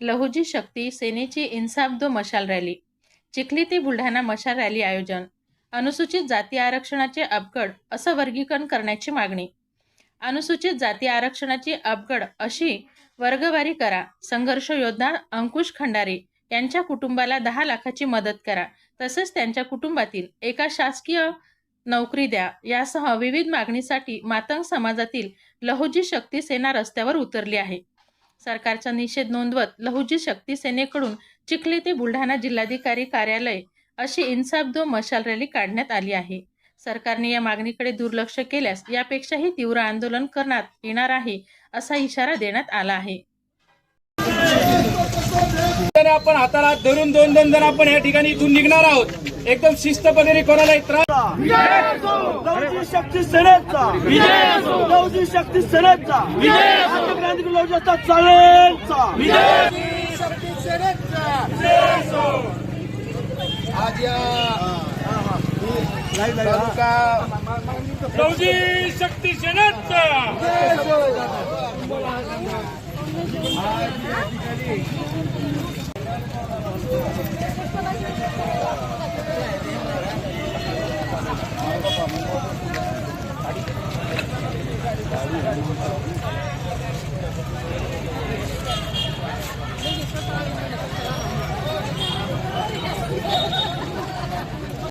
लहुजी शक्ती सेनेची इन्साफ दो मशाल रॅली. चिखली ते बुलढाणा मशाल रॅली आयोजन. अनुसूचित जाती आरक्षणाचे अपगड असं वर्गीकरण करण्याची मागणी. अनुसूचित जाती आरक्षणाची अपगड अशी वर्गवारी करा. संघर्ष योद्धा अंकुश खंडारे यांच्या कुटुंबाला दहा लाखाची मदत करा. तसेच त्यांच्या कुटुंबातील एका शासकीय नोकरी द्या. यासह विविध मागणीसाठी मातंग समाजातील लहुजी शक्ती सेना रस्त्यावर उतरली आहे. सरकारचा निषेध नोंदवत लहुजी शक्ती सेनेकडून चिखली ते बुलढाणा जिल्हाधिकारी कार्यालय अशी इन्साफ दो मशाल रॅली काढण्यात आली आहे. सरकारने या मागणीकडे दुर्लक्ष केल्यास यापेक्षाही तीव्र आंदोलन करण्यात येणार आहे असा इशारा देण्यात आला आहे. तर आपण हाताला हात धरून दोन दोन जण आपण या ठिकाणी इथून निघणार आहोत. एकदम शिस्तपणे कोणाला त्रास शक्ती सेनेचा! लवजी शक्ती सेनेचा! grande gloria sta salenza Milano sapete serenza senso Adia Lai sakti senza senso